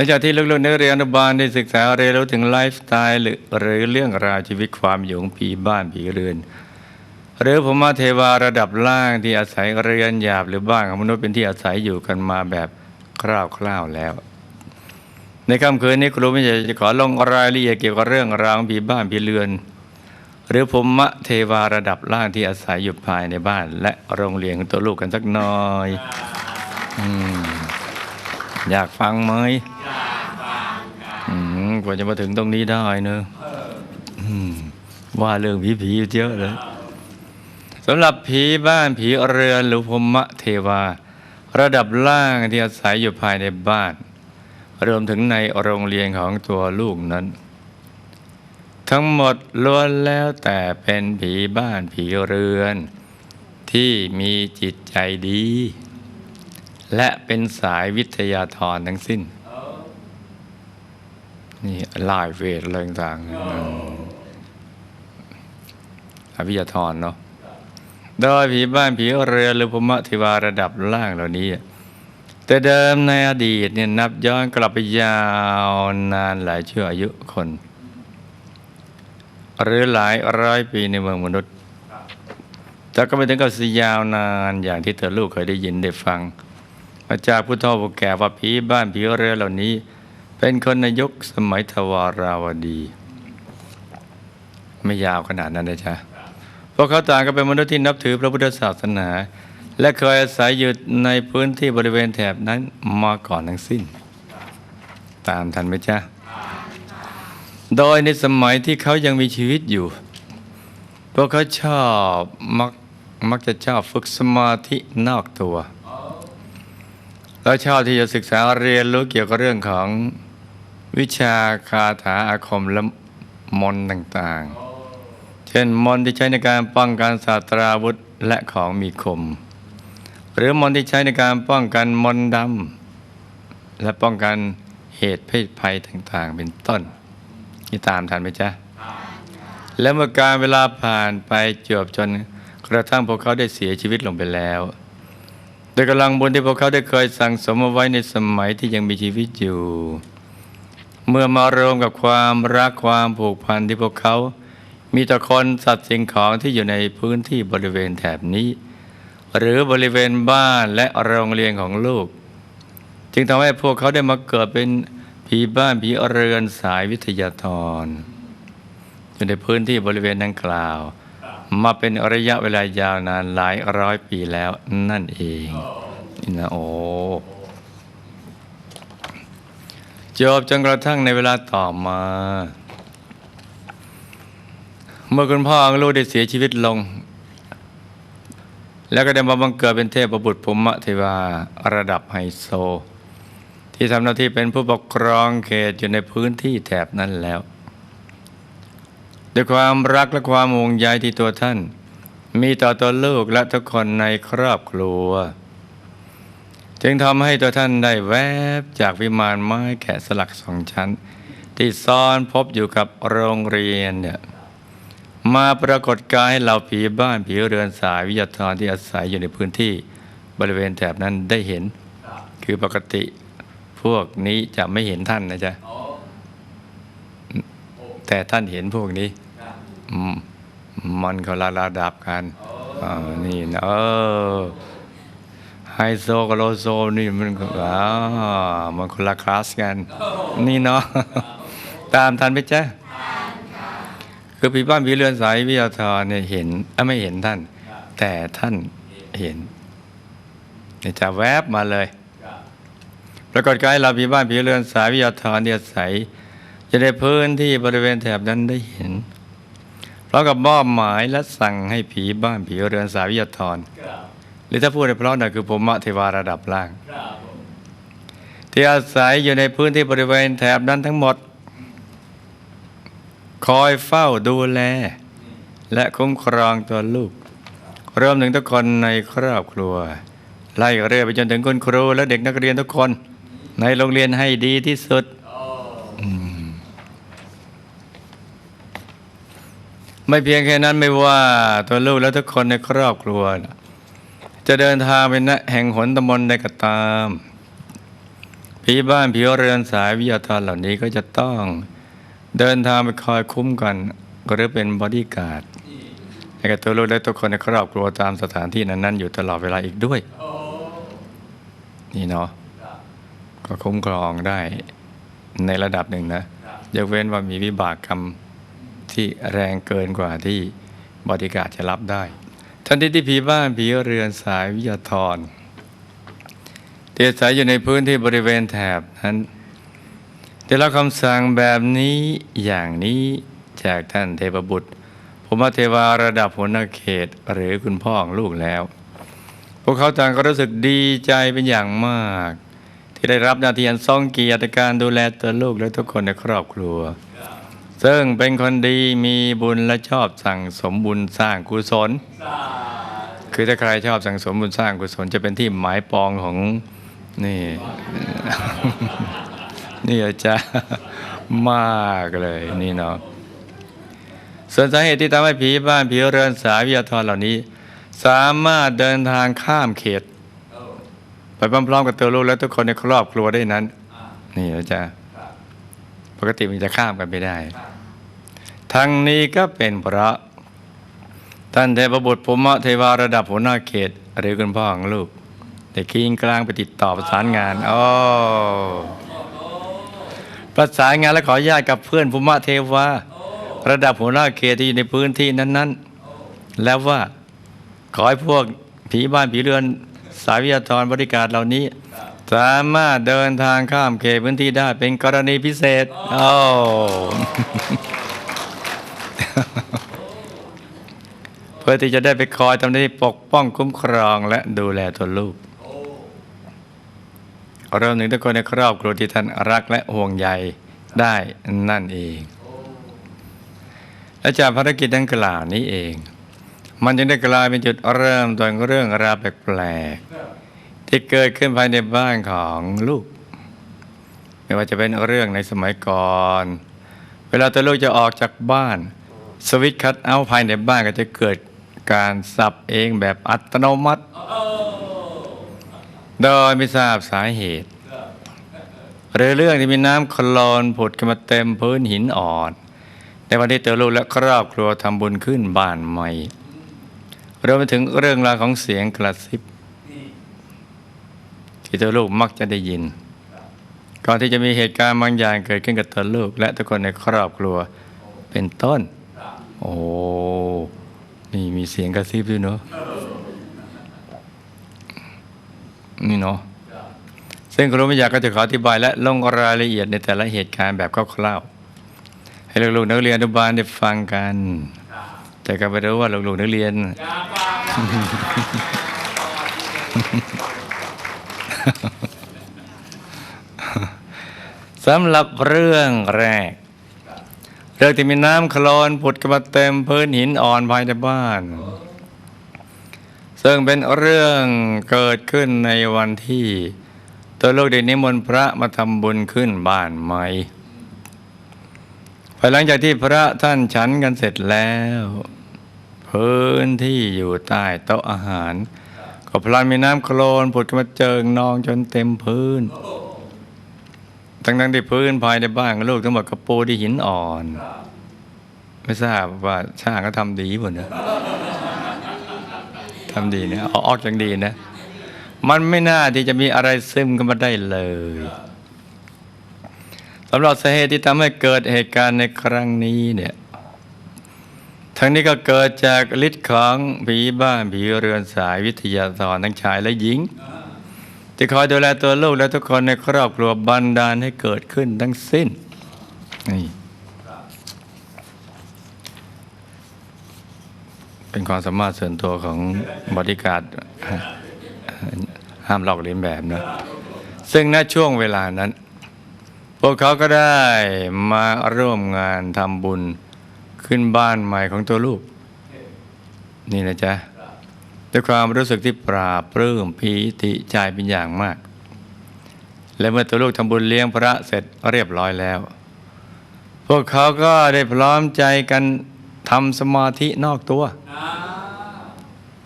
ลังจากที่ลูกๆนักเรียนอนุบาลได้ศึกษาเรียนรู้ถึงไลฟ์สไตล์หรือเรื่องราวชีวิตความอยู่ของผีบ้านผีเรือน หรือผมมาเทวาระดับล่างที่อาศัยเรียนหยาบหรือบ้านของมนุษย์เป็นที่อาศัยอยู่กันมาแบบคร่าวๆแล้ว ในค่ำคืนนี้ครูไม่ใช่จะขอลงรายละเอียดเกี่ยวกับเรื่องราวผีบ้านผีเรือน หรือภูมิเทวาระดับล่างที่อาศัยอยู่ภายในบ้าน และโรงเรียนของตัวลูกกันสักหน่อยออยากฟังไหม ว่าจะมาถึงตรงนี้ได้เนอะอืมว่าเรื่องผีๆเยอะเลยสำหรับผีบ้านผีเรือนหรือภูมิเทวา ระดับล่างที่อาศัยอยู่ภายในบ้านรวมถึงในโรงเรียนของตัวลูกนั้น ทั้งหมดล้วนแล้วแต่เป็นผีบ้านผีเรือน ที่มีจิตใจดี และเป็นสายวิทยาธรทั้งสิ้น นี่ลายเวทอะไรต่างๆอืมอวิทยาธรเนาะโดยผีบ้านผีเรือนหรือพมะเทิวาระดับล่างเหล่านี้ แต่เดิมในอดีตเนี่ยนับย้อนกลับไปยาวนานหลายชั่วอายุคน หรือหลายร้อยปีในเมืองมนุษย์ แต่ก็ไม่ถึงกับสยาวนานอย่างที่เธอลูกเคยได้ยินได้ฟัง มาจากผู้เฒ่าผู้แก่ว่าผีบ้านผีเรือเหล่านี้ เป็นคนในยุคสมัยทวาราวดี ไม่ยาวขนาดนั้นนะจ๊ะพวกเขาต่างก็เป็นมนุษย์ที่นับถือพระพุทธศาสนา และเคยอาศัยอยู่ในพื้นที่บริเวณแถบนั้นมาก่อนทั้งสิ้น ตามทันไหมจ๊ะโดยในสมัยที่เขายังมีชีวิตอยู่ พวกเขาชอบมักมักจะชอบฝึกสมาธินอกตัว แล้วชอบที่จะศึกษาเรียนรู้เกี่ยวกับเรื่องของ วิชาคาถาอาคมและมนต์ต่างๆ เช่นมนต์ที่ใช้ในการป้องกันศาสตราวุธและของมีคม หรือมนต์ที่ใช้ในการป้องกันมนต์ดำและป้องกันเหตุเพศภัยต่างๆ เป็นต้นนี่ตามทันไหมจ๊ะ และเมื่อการเวลาผ่านไปจวบจนกระทั่งพวกเขาได้เสียชีวิตลงไปแล้วโดยกำลังบุญที่พวกเขาได้เคยสั่งสมเอาไว้ในสมัยที่ยังมีชีวิตอยู่ เมื่อมารวมกับความรักความผูกพันที่พวกเขา มีต่อคนสัตว์สิ่งของที่อยู่ในพื้นที่บริเวณแถบนี้ หรือบริเวณบ้านและโรงเรียนของลูก จึงทำให้พวกเขาได้มาเกิดเป็นผีบ้านผีเรือนสายวิทยาธรอยู่ในพื้นที่บริเวณดังกล่าว มาเป็นระยะเวลายาวนานหลายร้อยปีแล้วนั่นเองนี่นะโอ้ จบจนกระทั่งในเวลาต่อมา เมื่อคุณพ่อของลูกได้เสียชีวิตลง แล้วก็ได้มาบังเกิดเป็นเทพบุตรภูมิเทวาระดับไฮโซ ที่ทำหน้าที่เป็นผู้ปกครองเขตอยู่ในพื้นที่แถบนั้นแล้วด้วยความรักและความห่วงใยที่ตัวท่าน มีต่อตัวลูกและทุกคนในครอบครัว จึงทำให้ตัวท่านได้แวบจากวิมานไม้แกะสลักสองชั้น ที่ซ่อนพบอยู่กับโรงเรียนเนี่ยมาปรากฏกายให้เหล่าผีบ้านผีเรือนสายวิทยาธรที่อาศัยอยู่ในพื้นที่บริเวณแถบนั้นได้เห็น คือปกติพวกนี้จะไม่เห็นท่านนะจ๊ะแต่ท่านเห็นพวกนี้มันคนละระดับกันนี่นะเออ ไฮโซกับโลโซนี่มันก็อ่ามันคนละคลาสกัน นี่เนาะตามทันไหมจ๊ะคือผีบ้านผีเรือนสายวิทยาธรเนี่ยเห็นเอ้ยไม่เห็นท่าน แต่ท่านเห็นเนี่ยจะแวบมาเลยปรากฏกายเราผีบ้านผีเรือนสายวิทยาธรเนี่ยใสจะได้พื้นที่บริเวณแถบนั้นได้เห็นพร้อมกับมอบหมายและสั่งให้ผีบ้านผีเรือนสายวิทยาธร หรือถ้าพูดในเพราะหน่อยคือภูมิเทวาระดับล่าง ที่อาศัยอยู่ในพื้นที่บริเวณแถบนั้นทั้งหมด คอยเฝ้าดูแล และคุ้มครองตัวลูกรวมถึงทุกคนในครอบครัว ไล่เรื่อยไปจนถึงคุณครู และเด็กนักเรียนทุกคน ในโรงเรียนให้ดีที่สุดอืมไม่เพียงแค่นั้นไม่ว่าตัวลูกและทุกคนในครอบครัว จะเดินทางไปณแห่งหนตำมนใดก็ตามผีผีบ้านผีเรือนสายวิทยาธรเหล่านี้ก็จะต้องเดินทางไปคอยคุ้มกันหรือเป็นบอดี้การ์ดให้กับตัวลูกและทุกคนในครอบครัวตามสถานที่นั้น ๆ อยู่ตลอดเวลาอีกด้วย นี่เนาะก็คุ้มครองได้ในระดับหนึ่งนะยกเว้นว่ามีวิบากกรรมที่แรงเกินกว่าที่บริการดจะรับได้ ทันทีที่ผีบ้านผีเรือนสายวิทยาธรเตียสายอยู่ในพื้นที่บริเวณแถบนั้นได้รับคำสั่งแบบนี้อย่างนี้จากท่านเทพบุตรภูมิเทวาระดับหัวหน้าเขตหรือคุณพ่อของลูกแล้ว พวกเขาต่างก็รู้สึกดีใจเป็นอย่างมาก ที่ได้รับหน้าที่อันทรงเกียรติการดูแลตัวลูกและทุกคนในครอบครัว ซึ่งเป็นคนดีมีบุญและชอบสั่งสมบุญสร้างกุศล คือถ้าใครชอบสั่งสมบุญสร้างกุศล จะเป็นที่หมายปองของนี่นี่อาจารย์มากเลยนี่เนาะส่วนสาเหตุที่ทำให้ผีบ้านผีเรือนสายวิทยาธรเหล่านี้ สามารถเดินทางข้ามเขต ไปพร้อมๆกับตัวลูกและทุกคนในครอบครัวได้นั้น นี่อาจารย์ปกติมันจะข้ามกันไม่ได้ ทั้งนี้ก็เป็นพระ ท่านเทพบุตรภูมิเทวาระดับหัวหน้าเขต หรือคุณพ่อของลูกได้คิงกลางไปติดต่อประสานงานอ้ประสานงานและขออนุญาตกับเพื่อนภูมิเทวาระดับหัวหน้าเขตที่อยู่ในพื้นที่นั้นๆ แล้วว่าขอให้พวกผีบ้านผีเรือนสายวิทยาธรบริการเหล่านี้ สามารถเดินทางข้ามเขตพื้นที่ได้เป็นกรณีพิเศษโอ้ เพื่อที่จะได้ไปคอยทำหน้าที่ปกป้องคุ้มครองและดูแลตัวลูกเริ่มหนึ่งทุกคนในครอบครัวที่ท่านรักและห่วงใยได้นั่นเอง และจากภารกิจดังกล่าวนี้เอง มันจึงได้กลายเป็นจุดเริ่มต้นเรื่องราวแปลกๆที่เกิดขึ้นภายในบ้านของลูก ไม่ว่าจะเป็นเรื่องในสมัยก่อน เวลาตัวลูกจะออกจากบ้าน สวิตช์คัทเอาท์ภายในบ้านก็จะเกิดการสับเองแบบอัตโนมัติ โดยไม่ทราบสาเหตุ หรือเรื่องที่มีน้ำคลอนผุดขึ้นมาเต็มพื้นหินอ่อน ในวันที่เตอลูกและครอบครัวทำบุญขึ้นบ้านใหม่รวมไปถึงเรื่องราวของเสียงกระซิบ ที่เตอลูกมักจะได้ยิน ก่อนที่จะมีเหตุการณ์บางอย่างเกิดขึ้นกับเตัวลูกและทุกคนในครอบครัวเป็นต้น โอ้นี่มีเสียงกระซิบด้วยเนาะนี่เนาะซึ่งครูไม่อยากก็จะขออธิบายและลงรายละเอียดในแต่ละเหตุการณ์แบบคร่าวๆให้ลูกๆนักเรียนอนุบาลได้ฟังกัน แต่ก็ไม่รู้ว่าลูกๆนักเรียนสำหรับเรื่องแรก เรื่องที่มีน้ำโคลนผุดขึ้นมาเต็มพื้นหินอ่อนภายในบ้าน ซึ่งเป็นเรื่องเกิดขึ้นในวันที่ตัวลูกได้นิมนต์พระมาทำบุญขึ้นบ้านใหม่ภายหลังจากที่พระท่านฉันกันเสร็จแล้ว พื้นที่อยู่ใต้โต๊ะอาหาร ก็พลันมีน้ำโคลนผุดขึ้นมาเจิงนองจนเต็มพื้น ทั้งนั้นที่พื้นภายในบ้านลูกทั้งหมดกระปูที่หินอ่อน ไม่ทราบว่าช่างก็ทำดีหมดนะทำดีนะเอาออกอย่างดีนะ มันไม่น่าที่จะมีอะไรซึมกันมาได้เลยสำหรับสาเหตุที่ทำให้เกิดเหตุการณ์ในครั้งนี้เนี่ย ทั้งนี้ก็เกิดจากฤทธิ์ของผีบ้านผีเรือนสายวิทยาศาสตร์ทั้งชายและหญิง ที่คอยดูแลตัวลูกและทุกคนในครอบครัวบันดาลให้เกิดขึ้นทั้งสิ้นนี่เป็นความสามารถส่วนตัวของบริการห้ามลอกเลียนแบบนะ ซึ่งณช่วงเวลานั้น พวกเขาก็ได้มาร่วมงานทำบุญขึ้นบ้านใหม่ของตัวลูก นี่นะจ๊ะ ด้วยความรู้สึกที่ปราบปลื้มปีติใจเป็นอย่างมาก และเมื่อตัวลูกทำบุญเลี้ยงพระเสร็จเรียบร้อยแล้ว พวกเขาก็ได้พร้อมใจกันทำสมาธินอกตัว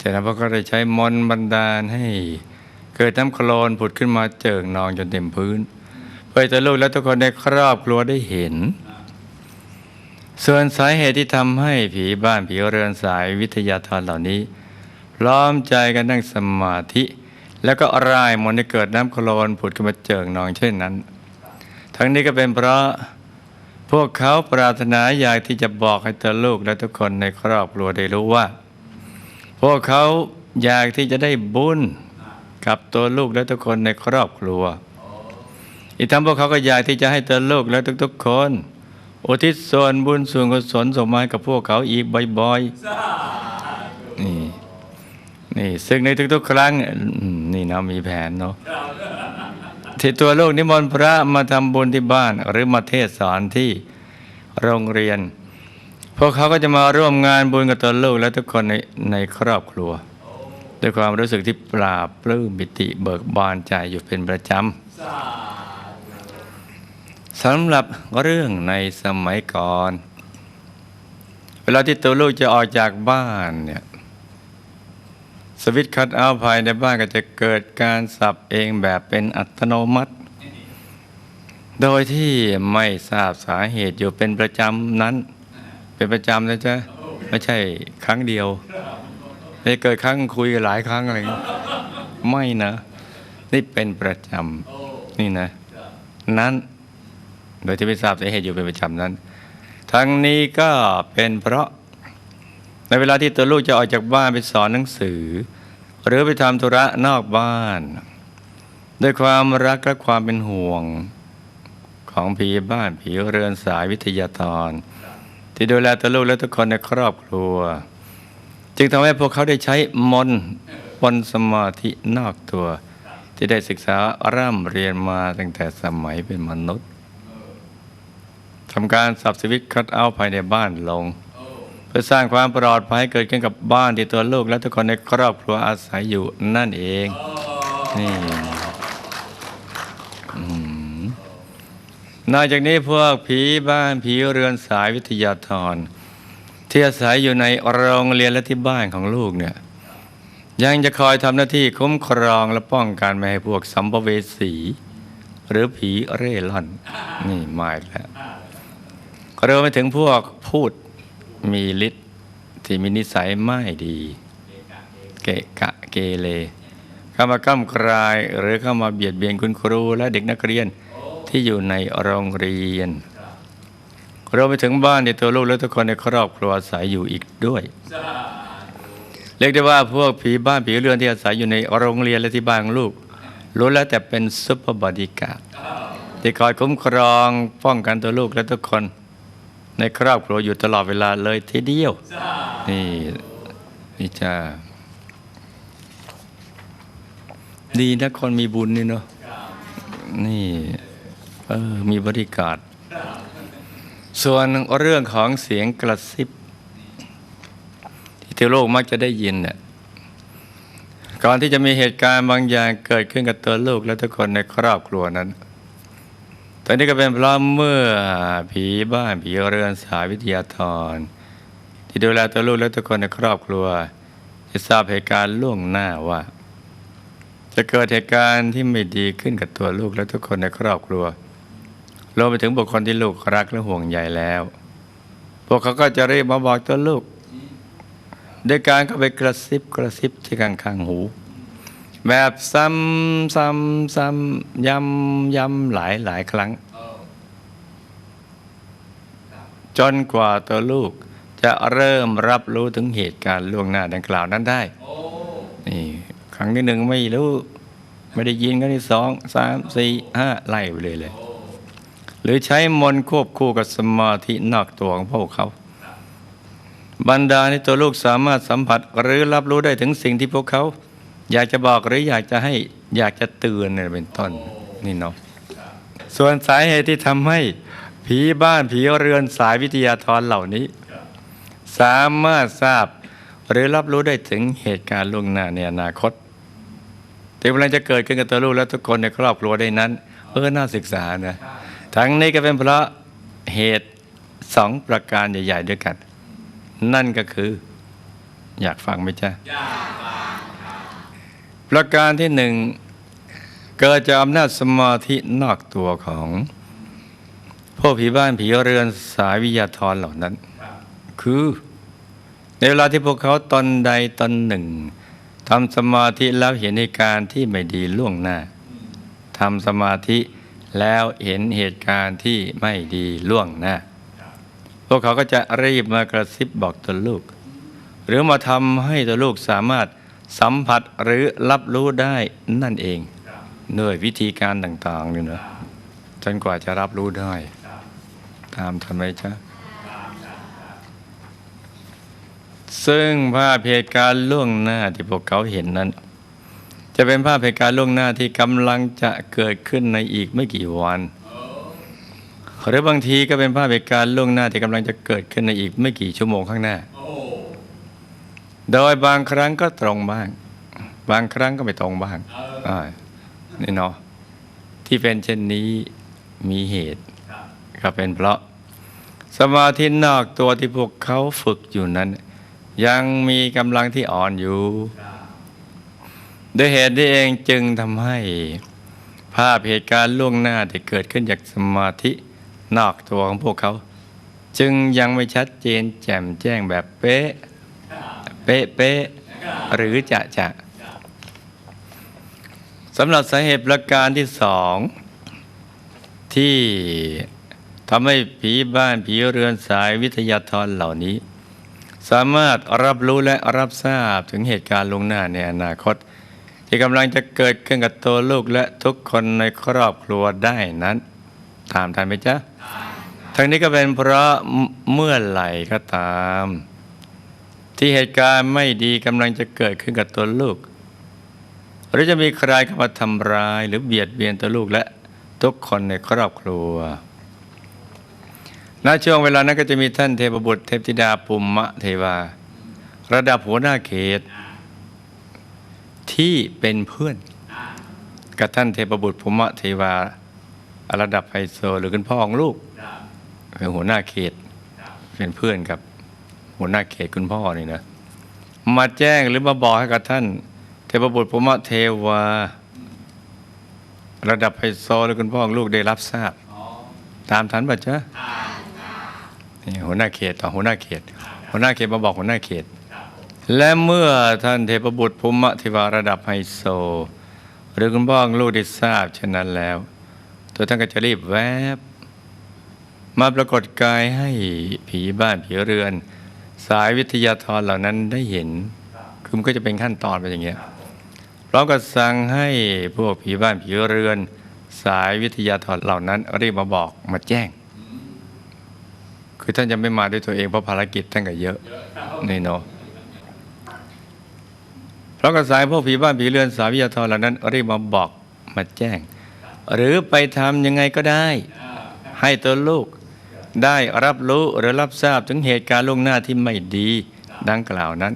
จากนั้นพวกเขาได้ใช้มนบันดาลให้ เกิดน้ำโคลนผุดขึ้นมาเจิ่งนองจนเต็มพื้น เพื่อให้ตัวลูกและทุกคนในครอบครัวได้เห็น ส่วนสาเหตุที่ทำให้ผีบ้านผีเรือนสายวิทยาธรเหล่านี้ พร้อมใจกันนั่งสมาธิ แล้วก็ร่ายมนต์ให้เกิดน้ำโคลนผุดขึ้นมาเจิ่งนองเช่นนั้น ทั้งนี้ก็เป็นเพราะพวกเขาปรารถนาอยากที่จะบอกให้ตัวลูกและทุกคนในครอบครัวได้รู้ว่า พวกเขาอยากที่จะได้บุญกับตัวลูกและทุกคนในครอบครัว อีกทั้งพวกเขาก็อยากที่จะให้ตัวลูกและทุกๆคน อุทิศส่วนบุญส่วนกุศลส่งมาให้กับพวกเขาอีกบ่อยๆ นี่ซึ่งในทุกๆ ครั้งนี่นะมีแผนเนาะที่ตัวลูกนิมนต์พระมาทำบุญที่บ้าน หรือมาเทศสอนที่โรงเรียน พวกเขาก็จะมาร่วมงานบุญกับตัวลูกและทุกคนในในครอบครัว ด้วยความรู้สึกที่ปราบปลื้มปิติเบิกบานใจอยู่เป็นประจำสำหรับเรื่องในสมัยก่อน เวลาที่ตัวลูกจะออกจากบ้านเนี่ย วิตช์คัทเอาภายในบ้านก็จะเกิดการสับเองแบบเป็นอัตโนมัติ โดยที่ไม่ทราบสาเหตุอยู่เป็นประจำนั้น เป็นประจำนะจ๊ะไม่ใช่ครั้งเดียวไม่เกิดครั้งคุยหลายครั้งอะไรเงี้ยไม่นะ นี่เป็นประจำนี่นะ นั้น โดยที่ไม่ทราบสาเหตุอยู่เป็นประจำนั้น ทั้งนี้ก็เป็นเพราะในเวลาที่ตัวลูกจะออกจากบ้านไปสอนหนังสือ หรือไปทำธุระนอกบ้าน ด้วยความรักและความเป็นห่วง ของผีบ้านผีเรือนสายวิทยาธรที่ดูแลตัวลูกและทุกคนในครอบครัว จึงทำให้พวกเขาได้ใช้มนต์บนสมาธินอกตัว ที่ได้ศึกษาร่ำเรียนมาตั้งแต่สมัยเป็นมนุษย์ทำการสับสวิตช์คัดเอาท์ภายในบ้านลง พื่อสร้างความปลอดภัยเกิดขึ้นกับบ้านที่ตัวลูก และทุกคนในครอบครัวอาศัยอยู่นั่นเองนี่อืมนอกจากนี้พวกผีบ้านผีเรือนสายวิทยาธรที่อาศัยอยู่ในโรงเรียนและที่บ้านของลูกเนี่ยยังจะคอยทำหน้าที่คุ้มครองและป้องกันไม่ให้พวกสัมภเวสี หรือผีเร่ร่อน นี่มาอีกแล้วรวมไปถึงพวกพูด มีฤทธิ์ที่มีนิสัยไม่ดี เกะกะเกเรเข้ามาก้ำกรายหรือเข้ามาเบียดเบียนคุณครูและเด็กนักเรียนที่อยู่ในโรงเรียนเรวมไปถึงบ้านในตัวลูกและทุกคนในครอบครัวอาศัยอยู่อีกด้วย เรียกได้ว่าพวกผีบ้านผีเรือนที่อาศัยอยู่ในโรงเรียนและที่บ้านลูกล้วนแล้วแต่เป็นซุปเปอร์บอดี้การ์ดที่คอยคุ้มครองป้องกันตัวลูกและทุกคน ในครอบครัวอยู่ตลอดเวลาเลยทีเดียว นี่นี่จ้าดีนะคนมีบุญนี่เนาะนี่เออมีบริการส่วนเรื่องของเสียงกระซิบ ที่เทโลกมักจะได้ยินเนี่ยก่อนที่จะมีเหตุการณ์บางอย่างเกิดขึ้นกับตัวลูกและทุกคนในครอบครัวนั้น ตอนนี้ก็เป็นเพราะเมื่อผีบ้านผีเรือนสายวิทยาธร ที่ดูแลตัวลูกและทุกคนในครอบครัวจะทราบเหตุการณ์ล่วงหน้าว่า จะเกิดเหตุการณ์ที่ไม่ดีขึ้นกับตัวลูกและทุกคนในครอบครัวรวมไปถึงบุคคลที่ลูกรักและห่วงใยแล้ว พวกเขาก็จะรีบมาบอกตัวลูกด้วยการเข้าไปกระซิบกระซิบที่ข้างๆหู แบบซ้ำซ้ำซ้ำย้ำย้ำหลายหลายครั้ง จนกว่าตัวลูกจะเริ่มรับรู้ถึงเหตุการณ์ล่วงหน้าดังกล่าวนั้นได้นี่ครั้งที่หนึ่งไม่รู้ ไม่ได้ยินครั้งที่สองสามสี่ห้าไล่ไปเลยเลย หรือใช้มนต์ควบคู่กับสมาธินอกตัวของพวกเขา บรรดาที่ตัวลูกสามารถสัมผัสหรือรับรู้ได้ถึงสิ่งที่พวกเขา อยากจะบอกหรืออยากจะให้อยากจะเตือนเนี่ยเป็นต้นนี่เนาะส่วนสาเหตุที่ทำให้ผีบ้านผีเรือนสายวิทยาธรเหล่านี้ สามารถทราบหรือรับรู้ได้ถึงเหตุการณ์ล่วงหน้าในอนาคตที่กำลังจะเกิดขึ้นกับตัวลูกและทุกคนในครอบครัวได้นั้น เออน่าศึกษานะทั้งนี้ก็เป็นเพราะเหตุสองประการใหญ่ ๆ ด้วยกัน นั่นก็คือ อยากฟังไหมจ๊ะ ประการที่หนึ่งเกิดจากอำนาจสมาธินอกตัวของพวกผีบ้านผีเรือนสายวิทยาธรเหล่านั้น คือในเวลาที่พวกเขาตนใดตนหนึ่งทำสมาธิแล้วเห็นเหตุการณ์ที่ไม่ดีล่วงหน้าทำสมาธิแล้วเห็นเหตุการณ์ที่ไม่ดีล่วงหน้า พวกเขาก็จะรีบมากระซิบบอกตัวลูก หรือมาทำให้ตัวลูกสามารถ สัมผัสหรือรับรู้ได้นั่นเองด้วยวิธีการต่างๆนี่นะจนกว่าจะรับรู้ได้ ตามทันไหมจ๊ะซึ่งภาพเหตุการณ์ล่วงหน้าที่พวกเขาเห็นนั้น จะเป็นภาพเหตุการณ์ล่วงหน้าที่กำลังจะเกิดขึ้นในอีกไม่กี่วัน หรือบางทีก็เป็นภาพเหตุการณ์ล่วงหน้าที่กำลังจะเกิดขึ้นในอีกไม่กี่ชั่วโมงข้างหน้า โดยบางครั้งก็ตรงบ้าง บางครั้งก็ไม่ตรงบ้างอ่านี่เนาะที่เป็นเช่นนี้มีเหตุ ก็เป็นเพราะ สมาธินอกตัวที่พวกเขาฝึกอยู่นั้น ยังมีกำลังที่อ่อนอยู่ ด้วยเหตุนี้เองจึงทำให้ภาพเหตุการณ์ล่วงหน้าที่เกิดขึ้นจากสมาธินอกตัวของพวกเขา จึงยังไม่ชัดเจนแจ่มแจ้งแบบเป๊ะ เป๊ะเป๊ะหรือจะจะสำหรับสาเหตุประการที่สองที่ทำให้ผีบ้านผีเรือนสายวิทยาธรเหล่านี้ สามารถรับรู้และรับทราบถึงเหตุการณ์ลวงหน้าในอนาคต ที่กำลังจะเกิดขึ้นกับตัวลูกและทุกคนในครอบครัวได้นั้น ตามทันไหมจ๊ะทั้งนี้ก็เป็นเพราะเมื่อไหร่ก็ตาม ที่เหตุการณ์ไม่ดีกำลังจะเกิดขึ้นกับตัวลูก หรือจะมีใครเข้ามาทำร้ายหรือเบียดเบียนตัวลูกและทุกคนในครอบครัวณช่วงเวลานั้นก็จะมีท่านเทพบุตรเทพธิดาปุมมะเทวา ระดับหัวหน้าเขต ที่เป็นเพื่อน กับท่านเทพบุตรปุมมะเทวา ระดับไฮโซหรือคุณพ่อของลูกเป็นหัวหน้าเขตเป็นเพื่อนกับ หัวหน้าเขตคุณพ่อนี่นะ มาแจ้งหรือมาบอกให้กับท่าน เทพบุตรปุมะเทวา ระดับไฮโซหรือคุณพ่อลูกได้รับทราบ ตามทันป่ะจ๊ะนี่หัวหน้าเขตต่อหัวหน้าเขต หัวหน้าเขตมาบอกหัวหน้าเขต และเมื่อท่านเทพบุตรภูมิธิวาระดับไฮโซ หรือคุณพ่อลูกได้ทราบเช่นนั้นแล้ว ตัวท่านก็จะรีบแวบมาปรากฏกายให้ผีบ้านผีเรือน สายวิทยาธรเหล่านั้นได้เห็น คือมันก็จะเป็นขั้นตอนไปอย่างเงี้ยพร้อมกับสั่งให้พวกผีบ้านผีเรือน สายวิทยาธรเหล่านั้นรีบมาบอกมาแจ้ง คือท่านจะไม่มาด้วยตัวเองเพราะภารกิจท่านก็เยอะนี่เนาะพร้อมกับสายพวกผีบ้านผีเรือนสายวิทยาธรเหล่านั้นรีบมาบอกมาแจ้ง หรือไปทำยังไงก็ได้ ให้ตัวลูก ได้รับรู้หรือรับทราบถึงเหตุการณ์ล่วงหน้าที่ไม่ดีดังกล่าวนั้น